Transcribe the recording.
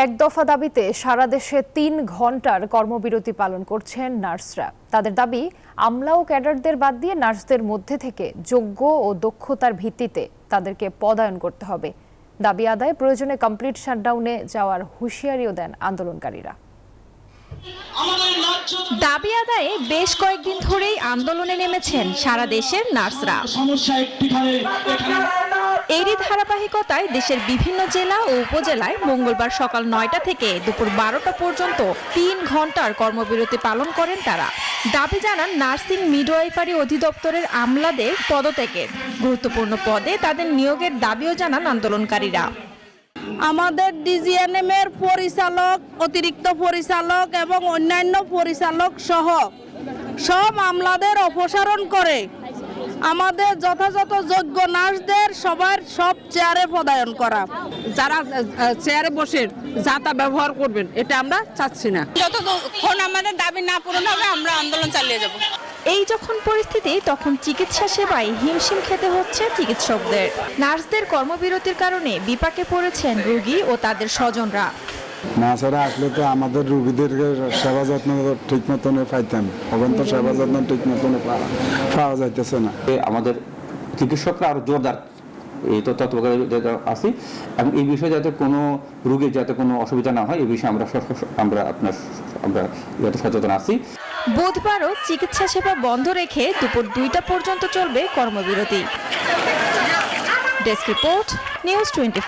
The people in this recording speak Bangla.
এক দফা দাবিতে সারা দেশে তিন ঘণ্টার কর্মবিরতি পালন করছেন নার্সরা। তাদের দাবি আমলা ও ক্যাডারদের বাদ দিয়ে নার্সদের মধ্যে থেকে যোগ্য ও দক্ষতার ভিত্তিতে তাদেরকে পদায়ন করতে হবে। দাবি আদায় প্রয়োজনে কমপ্লিট শাটডাউনে যাওয়ার হুঁশিয়ারিও দেন আন্দোলনকারীরা। দাবি আদায়ে বেশ কয়েকদিন ধরেই আন্দোলনে নেমেছেন সারা দেশের নার্সরা। সমস্যা এরই ধারাবাহিকতায় দেশের বিভিন্ন জেলা ও উপজেলায় মঙ্গলবার সকাল নয়টা থেকে দুপুর বারোটা পর্যন্ত তিন ঘণ্টার কর্মবিরতি পালন করেন তারা। দাবি জানান, নার্সিং মিডওয়াইফারি অধিদপ্তরের আমলাদের পদত্যাগের গুরুত্বপূর্ণ পদে তাদের নিয়োগের দাবিও জানান আন্দোলনকারীরা। আমাদের ডিজিএনএম এর পরিচালক, অতিরিক্ত পরিচালক এবং অন্যান্য পরিচালক সহ সব আমলাদের অপসারণ করে আমাদের যথাযথ যোগ্য নার্সদের সবার সব চেয়ারে পদায়ন করা। যারা চেয়ারে বসে যা তা ব্যবহার করবেন এটা আমরা চাচ্ছি না। যতক্ষণ আমাদের দাবি না পূরণ হবে আমরা আন্দোলন চালিয়ে যাব। এই যখন পরিস্থিতি তখন চিকিৎসা সেবায় হিমশিম খেতে হচ্ছে চিকিৎসকদের। নার্সদের কর্মবিরতির কারণে বিপাকে পড়েছেন রোগী ও তাদের স্বজনরা। নার্সারা আসলে তো আমাদের রুগীদের সেবা যত্ন ঠিক মতন পাইতাম এখন তো সেবা যত্ন ঠিক মতন পাওয়া যাইতেছে না। আমাদের চিকিৎসকরা আরও জোরদার। এই তো তত্ত্বাবধানে আছি এবং এই বিষয়ে যাতে কোনো রোগীর যাতে কোনো অসুবিধা না হয় এই বিষয়ে আমরা আমরা আপনার আমরা যাতে সচেতন আছি। বুধবারও চিকিৎসা সেবা বন্ধ রেখে দুপুর দুইটা পর্যন্ত চলবে কর্মবিরতি। Desk report news twenty